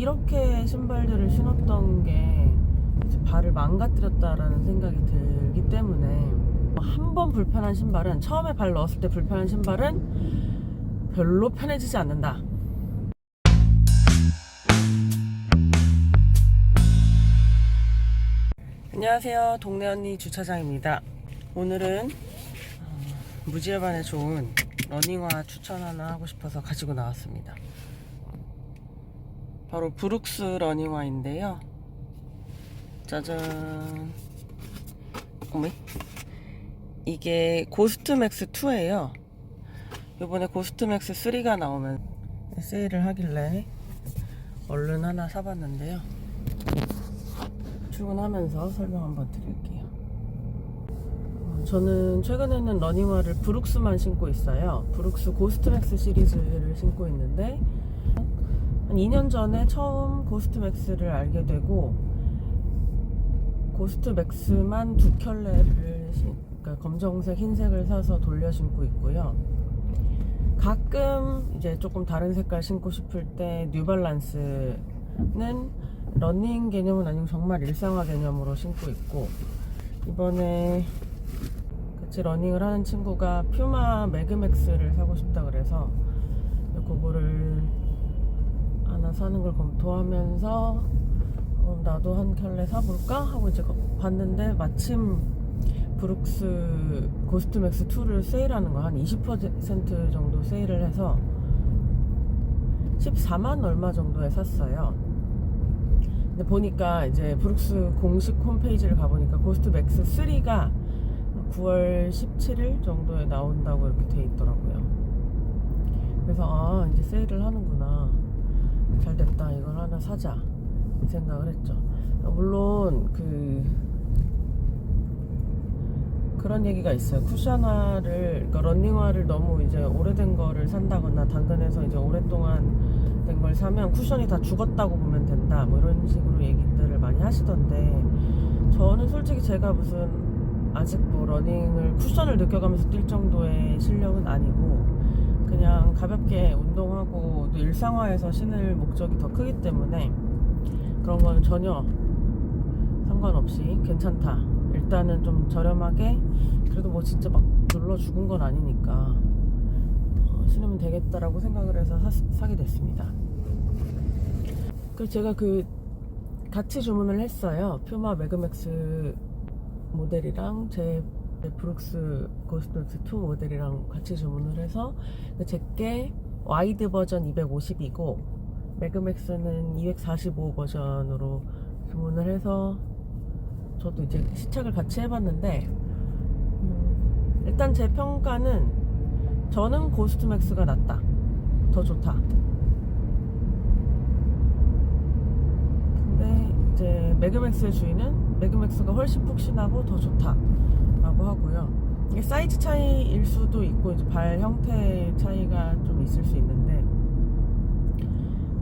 이렇게 신발들을 신었던 게 발을 망가뜨렸다라는 생각이 들기 때문에 한 번 불편한 신발은 처음에 발 넣었을 때 불편한 신발은 별로 편해지지 않는다. 안녕하세요. 동네 언니 주차장입니다. 오늘은 어, 무지해반에 좋은 러닝화 추천 하나 하고 싶어서 가지고 나왔습니다. 바로 브룩스 러닝화인데요. 짜잔. 어메? 이게 고스트맥스 2예요. 이번에 고스트맥스 3가 나오면 세일을 하길래 얼른 하나 사봤는데요. 출근하면서 설명 한번 드릴게요. 어, 저는 최근에는 러닝화를 브룩스만 신고 있어요. 브룩스 고스트맥스 시리즈를 신고 있는데 한 2년 전에 처음 고스트맥스를 알게 되고 고스트맥스만 두 켤레를 신, 그러니까 검정색, 흰색을 사서 돌려 신고 있고요. 가끔 이제 조금 다른 색깔 신고 싶을 때 뉴발란스는 러닝 개념은 아니고 정말 일상화 개념으로 신고 있고 이번에 같이 러닝을 하는 친구가 퓨마 매그맥스를 사고 싶다 그래서 그거를 하나 사는 걸 검토하면서 어, 나도 한 켤레 사볼까 하고 이제 거- 봤는데 마침 브룩스 고스트맥스 2를 세일하는 거 한 20% 정도 세일을 해서 14만 얼마 정도에 샀어요. 근데 보니까 이제 브룩스 공식 홈페이지를 가보니까 고스트맥스 3가 9월 17일 정도에 나온다고 이렇게 돼 있더라고요. 그래서 아 이제 세일을 하는구나. 잘 됐다. 이걸 하나 사자. 이 생각을 했죠. 물론 그 그런 얘기가 있어요. 쿠션화를 그러니까 런닝화를 너무 이제 오래된 거를 산다거나 당근에서 이제 오랫동안 된 걸 사면 쿠션이 다 죽었다고 보면 된다. 뭐 이런 식으로 얘기들을 많이 하시던데 저는 솔직히 제가 무슨 아직 뭐 러닝을 쿠션을 느껴가면서 뛸 정도의 실력은 아니고 그냥 가볍게 운동하고 또 일상화해서 신을 목적이 더 크기 때문에 그런 거는 전혀 상관없이 괜찮다. 일단은 좀 저렴하게 그래도 뭐 진짜 막 눌러 죽은 건 아니니까 어, 신으면 되겠다라고 생각을 해서 사, 사게 됐습니다. 그래서 제가 그 같이 주문을 했어요. 퓨마 매그맥스 모델이랑 제 브룩스 고스트맥스 2 모델이랑 같이 주문을 해서 그 제게 와이드 버전 250이고 매그맥스는 245 버전으로 주문을 해서 저도 이제 시착을 같이 해봤는데 음, 일단 제 평가는 저는 고스트맥스가 낫다. 더 좋다. 근데 이제 매그맥스의 주인은 매그맥스가 훨씬 푹신하고 더 좋다 라고 하고요 이게 사이즈 차이일 수도 있고 이제 발 형태 차이가 좀 있을 수 있는데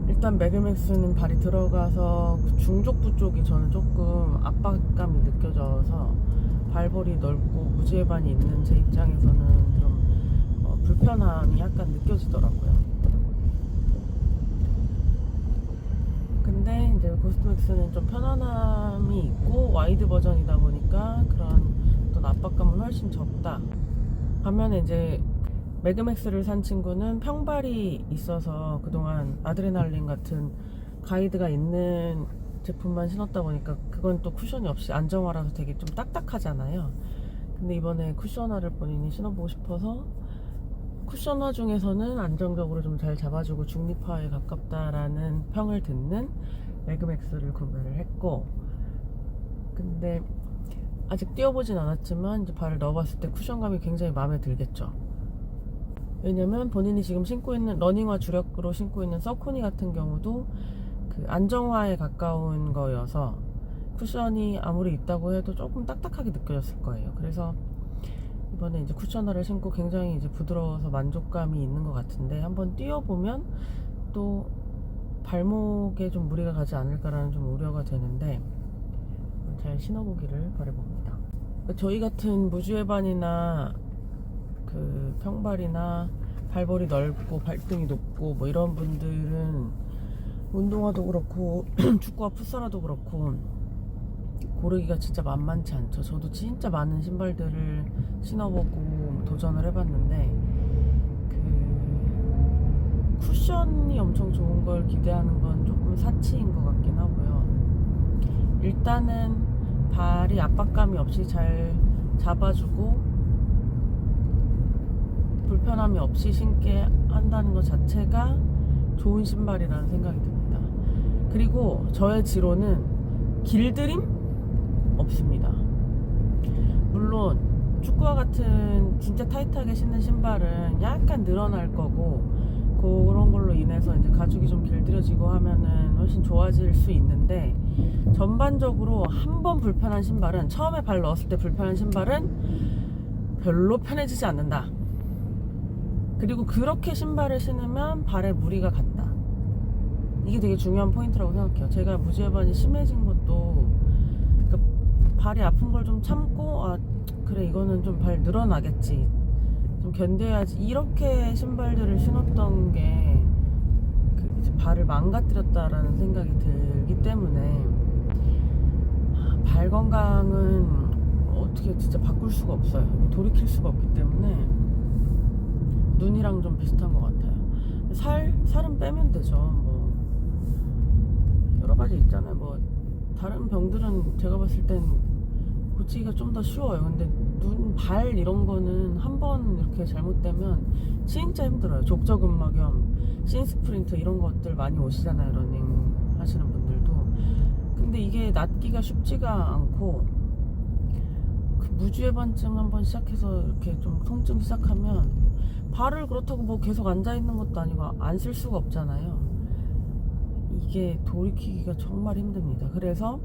일단 매그맥스는 발이 들어가서 그 중족부 쪽이 저는 조금 압박감이 느껴져서 발볼이 넓고 무지해반이 있는 제 입장에서는 좀 어, 불편함이 약간 느껴지더라고요. 근데 이제 고스트맥스는 좀 편안함이 있고 와이드 버전이다 보니까 그런 어떤 압박감은 훨씬 적다. 반면에 이제 매그맥스를 산 친구는 평발이 있어서 그동안 아드레날린 같은 가이드가 있는 제품만 신었다 보니까 그건 또 쿠션이 없이 안정화라서 되게 좀 딱딱하잖아요. 근데 이번에 쿠션화를 본인이 신어보고 싶어서 쿠션화 중에서는 안정적으로 좀 잘 잡아주고 중립화에 가깝다라는 평을 듣는 매그맥스를 구매를 했고 근데 아직 뛰어보진 않았지만 이제 발을 넣어봤을 때 쿠션감이 굉장히 마음에 들겠죠. 왜냐면 본인이 지금 신고 있는 러닝화 주력으로 신고 있는 서코니 같은 경우도 그 안정화에 가까운 거여서 쿠션이 아무리 있다고 해도 조금 딱딱하게 느껴졌을 거예요. 그래서 이번에 이제 쿠션화를 신고 굉장히 이제 부드러워서 만족감이 있는 것 같은데 한번 뛰어보면 또 발목에 좀 무리가 가지 않을까라는 좀 우려가 되는데 잘 신어보기를 바라봅니다. 저희 같은 무주해반이나 그 평발이나 발볼이 넓고 발등이 높고 뭐 이런 분들은 운동화도 그렇고 축구와 풋살화도 그렇고 고르기가 진짜 만만치 않죠. 저도 진짜 많은 신발들을 신어보고 도전을 해봤는데 그 쿠션이 엄청 좋은 걸 기대하는 건 조금 사치인 것 같긴 하고요. 일단은 발이 압박감이 없이 잘 잡아주고 불편함이 없이 신게 한다는 것 자체가 좋은 신발이라는 생각이 듭니다. 그리고 저의 지로는 길들임 없습니다. 물론 축구와 같은 진짜 타이트하게 신는 신발은 약간 늘어날 거고 그런 걸로 인해서 이제 가죽이 좀 길들여지고 하면은 훨씬 좋아질 수 있는데 전반적으로 한 번 불편한 신발은 처음에 발 넣었을 때 불편한 신발은 별로 편해지지 않는다. 그리고 그렇게 신발을 신으면 발에 무리가 간다. 이게 되게 중요한 포인트라고 생각해요. 제가 무지해반이 심해진 것도 그러니까 발이 아픈 걸 좀 참고 아 그래 이거는 좀 발 늘어나겠지 좀 견뎌야지 이렇게 신발들을 신었던 게그 이제 발을 망가뜨렸다라는 생각이 들기 때문에 아, 발 건강은 어떻게 진짜 바꿀 수가 없어요. 돌이킬 수가 없기 때문에 눈이랑 좀 비슷한 것 같아요. 살 살은 빼면 되죠. 뭐 여러 가지 있잖아요. 뭐 다른 병들은 제가 봤을 땐 고치기가 좀 더 쉬워요. 근데 눈, 발 이런 거는 한 번 이렇게 잘못되면 진짜 힘들어요. 족저근막염, 신스프린트 이런 것들 많이 오시잖아요. 러닝 하시는 분들도. 근데 이게 낫기가 쉽지가 않고 그 무주해반증 한번 시작해서 이렇게 좀 통증 시작하면 발을 그렇다고 뭐 계속 앉아 있는 것도 아니고 안 쓸 수가 없잖아요. 이게 돌이키기가 정말 힘듭니다. 그래서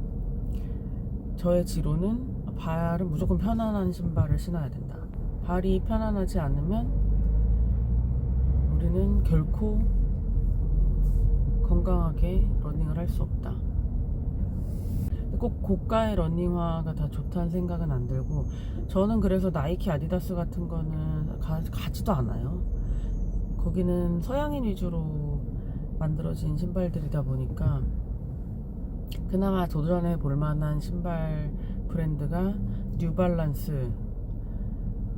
저의 지로는 발은 무조건 편안한 신발을 신어야 된다. 발이 편안하지 않으면 우리는 결코 건강하게 러닝을 할 수 없다. 꼭 고가의 러닝화가 다 좋다는 생각은 안 들고 저는 그래서 나이키 아디다스 같은 거는 가, 가지도 않아요. 거기는 서양인 위주로 만들어진 신발들이다 보니까 그나마 도전해 볼 만한 신발 브랜드가 뉴발란스,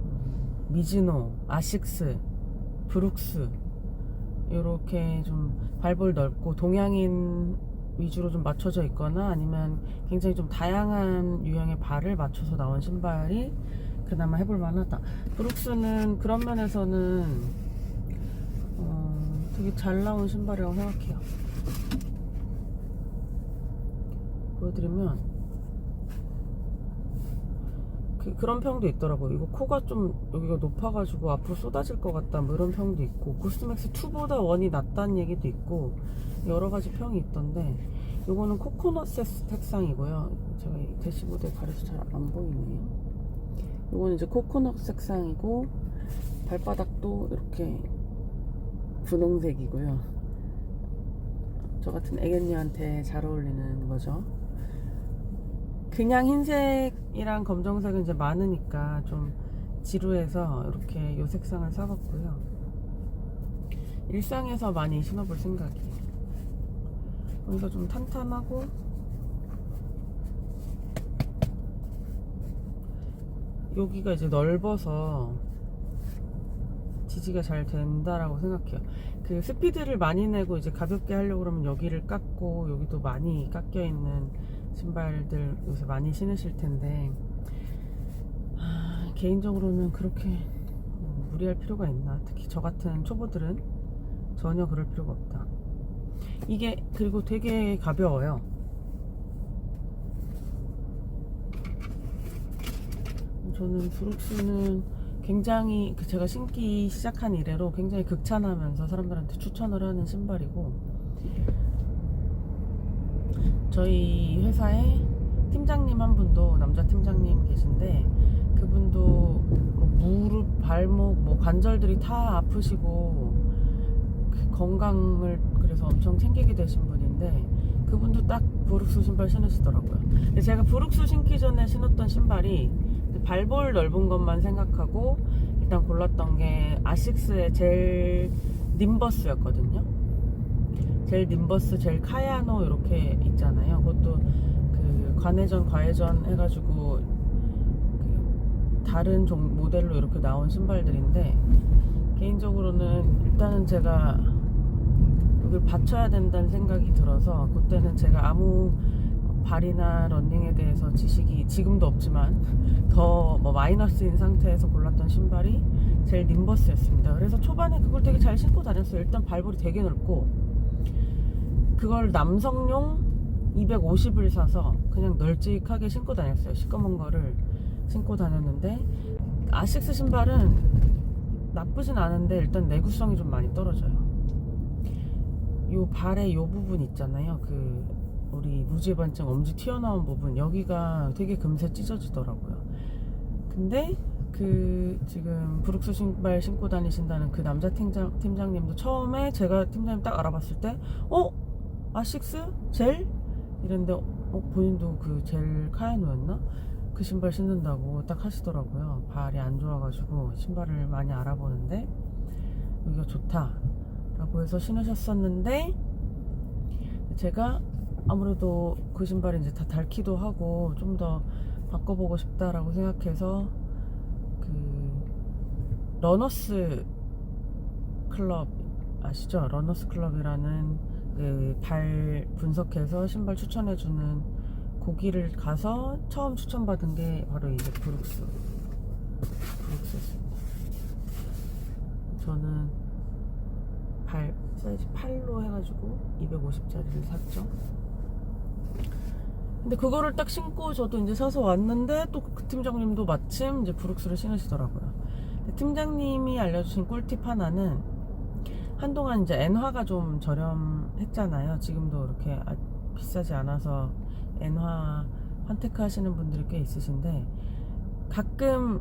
음, 미즈노, 아식스, 브룩스 이렇게 좀 발볼 넓고 동양인 위주로 좀 맞춰져 있거나 아니면 굉장히 좀 다양한 유형의 발을 맞춰서 나온 신발이 그나마 해볼 만하다. 브룩스는 그런 면에서는 어, 되게 잘 나온 신발이라고 생각해요. 보여드리면 그, 그런 평도 있더라고요. 이거 코가 좀 여기가 높아가지고 앞으로 쏟아질 것 같다. 뭐 이런 평도 있고 구스맥스 2보다 원이 낫다는 얘기도 있고 여러 가지 평이 있던데 이거는 코코넛 색상이고요. 제가 이 대시보드에 가려서 잘 안 보이네요. 이거는 이제 코코넛 색상이고 발바닥도 이렇게 분홍색이고요. 저 같은 애견녀한테 잘 어울리는 거죠. 그냥 흰색이랑 검정색은 이제 많으니까 좀 지루해서 이렇게 요 색상을 사봤고요. 일상에서 많이 신어볼 생각이에요. 여기가 좀 탄탄하고 여기가 이제 넓어서 지지가 잘 된다라고 생각해요. 그 스피드를 많이 내고 이제 가볍게 하려고 그러면 여기를 깎고 여기도 많이 깎여 있는 신발들 요새 많이 신으실 텐데 아, 개인적으로는 그렇게 뭐 무리할 필요가 있나? 특히 저 같은 초보들은 전혀 그럴 필요가 없다. 이게 그리고 되게 가벼워요. 저는 브룩스는 굉장히 그 제가 신기 시작한 이래로 굉장히 극찬하면서 사람들한테 추천을 하는 신발이고 저희 회사에 팀장님 한 분도 남자 팀장님 계신데 그분도 뭐 무릎, 발목, 뭐 관절들이 다 아프시고 그 건강을 그래서 엄청 챙기게 되신 분인데 그분도 딱 브룩스 신발 신으시더라고요. 근데 제가 브룩스 신기 전에 신었던 신발이 발볼 넓은 것만 생각하고 일단 골랐던 게 아식스의 젤 님버스였거든요. 젤 님버스, 젤 카야노 이렇게 있잖아요. 그것도 그 관회전, 과회전 해가지고 그 다른 종 모델로 이렇게 나온 신발들인데 개인적으로는 일단은 제가 여기를 받쳐야 된다는 생각이 들어서 그때는 제가 아무 발이나 런닝에 대해서 지식이 지금도 없지만 더 뭐 마이너스인 상태에서 골랐던 신발이 제일 님버스였습니다. 그래서 초반에 그걸 되게 잘 신고 다녔어요. 일단 발볼이 되게 넓고 그걸 남성용 250을 사서 그냥 널찍하게 신고 다녔어요. 시꺼먼 거를 신고 다녔는데 아식스 신발은 나쁘진 않은데 일단 내구성이 좀 많이 떨어져요. 요 발의 요 부분 있잖아요. 그 우리 무지반증 엄지 튀어나온 부분 여기가 되게 금세 찢어지더라고요. 근데 그 지금 브룩스 신발 신고 다니신다는 그 남자 팀장 팀장님도 처음에 제가 팀장님 딱 알아봤을 때 어? 아식스? 젤? 이랬는데 어 본인도 그 젤 카야노였나? 그 신발 신는다고 딱 하시더라고요. 발이 안 좋아가지고 신발을 많이 알아보는데 여기가 좋다. 라고 해서 신으셨었는데 제가 아무래도 그 신발이 이제 다 닳기도 하고 좀 더 바꿔보고 싶다라고 생각해서 그 러너스 클럽 아시죠? 러너스 클럽이라는 그 발 분석해서 신발 추천해주는 거기를 가서 처음 추천받은 게 바로 이제 브룩스 브룩스였습니다. 저는 발 사이즈 8로 해가지고 250짜리를 샀죠. 근데 그거를 딱 신고 저도 이제 사서 왔는데 또 그 팀장님도 마침 이제 브룩스를 신으시더라고요. 팀장님이 알려주신 꿀팁 하나는 한동안 이제 엔화가 좀 저렴했잖아요. 지금도 이렇게 아- 비싸지 않아서 엔화 선택 하시는 분들이 꽤 있으신데 가끔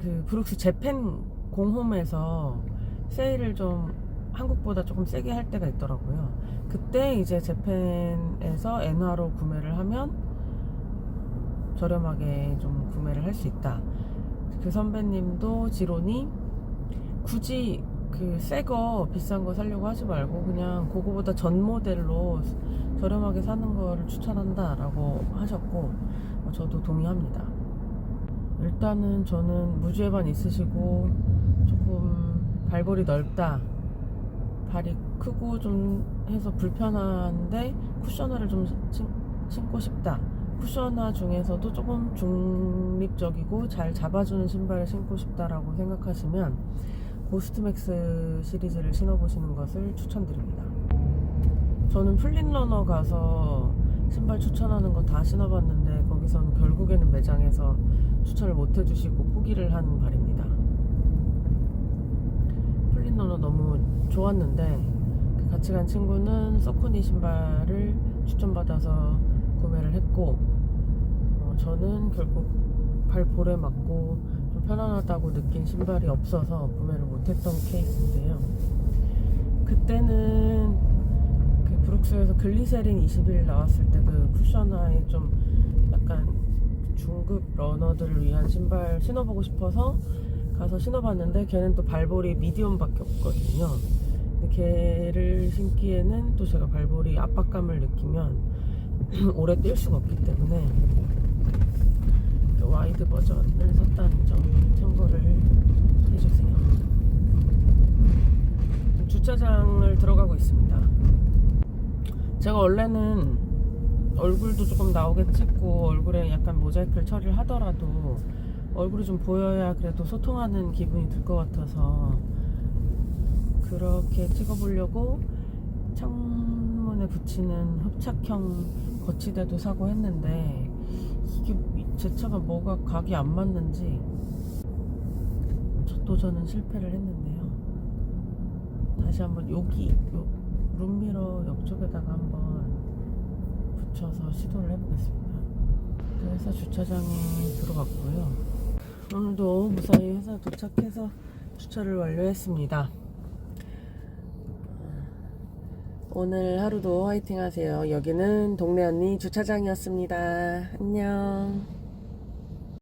그 브룩스 재팬 공홈에서 세일을 좀 한국보다 조금 세게 할 때가 있더라고요. 그때 이제 재팬에서 엔화로 구매를 하면 저렴하게 좀 구매를 할 수 있다. 그 선배님도 지론이 굳이 그 새 거 비싼 거 사려고 하지 말고 그냥 그거보다 전 모델로 저렴하게 사는 거를 추천한다라고 하셨고 어, 저도 동의합니다. 일단은 저는 무주해반 있으시고 조금 발볼이 넓다. 발이 크고 좀 해서 불편한데 쿠셔너를 좀 신, 신고 싶다. 쿠셔너 중에서도 조금 중립적이고 잘 잡아주는 신발을 신고 싶다라고 생각하시면 고스트맥스 시리즈를 신어보시는 것을 추천드립니다. 저는 플린러너 가서 신발 추천하는 거 다 신어봤는데 거기서는 결국에는 매장에서 추천을 못 해주시고 포기를 한 발입니다. 플린러너 너무 좋았는데 그 같이 간 친구는 서코니 신발을 추천받아서 구매를 했고 어, 저는 결국 발볼에 맞고 좀 편안하다고 느낀 신발이 없어서 구매를 못했던 케이스인데요. 그때는 그 브룩스에서 글리세린 21 나왔을 때 그 쿠셔너에 좀 약간 중급 러너들을 위한 신발 신어보고 싶어서 가서 신어봤는데 걔는 또 발볼이 미디엄밖에 없거든요. 근데 걔를 신기에는 또 제가 발볼이 압박감을 느끼면 오래 뛸 수가 없기 때문에 또 와이드 버전을 샀다는 점 참고를 해주세요. 주차장을 들어가고 있습니다. 제가 원래는 얼굴도 조금 나오게 찍고 얼굴에 약간 모자이크를 처리를 하더라도 얼굴이 좀 보여야 그래도 소통하는 기분이 들 것 같아서 그렇게 찍어보려고 창문에 붙이는 흡착형 거치대도 사고 했는데 이게 제 차가 뭐가 각이 안 맞는지 첫 도전은 실패를 했는데요. 다시 한번 여기 요 룸미러 옆쪽에다가 한번 붙여서 시도를 해보겠습니다. 그래서 주차장에 들어갔고요. 오늘도 무사히 회사 도착해서 주차를 완료했습니다. 오늘 하루도 화이팅 하세요. 여기는 동네 언니 주차장이었습니다. 안녕.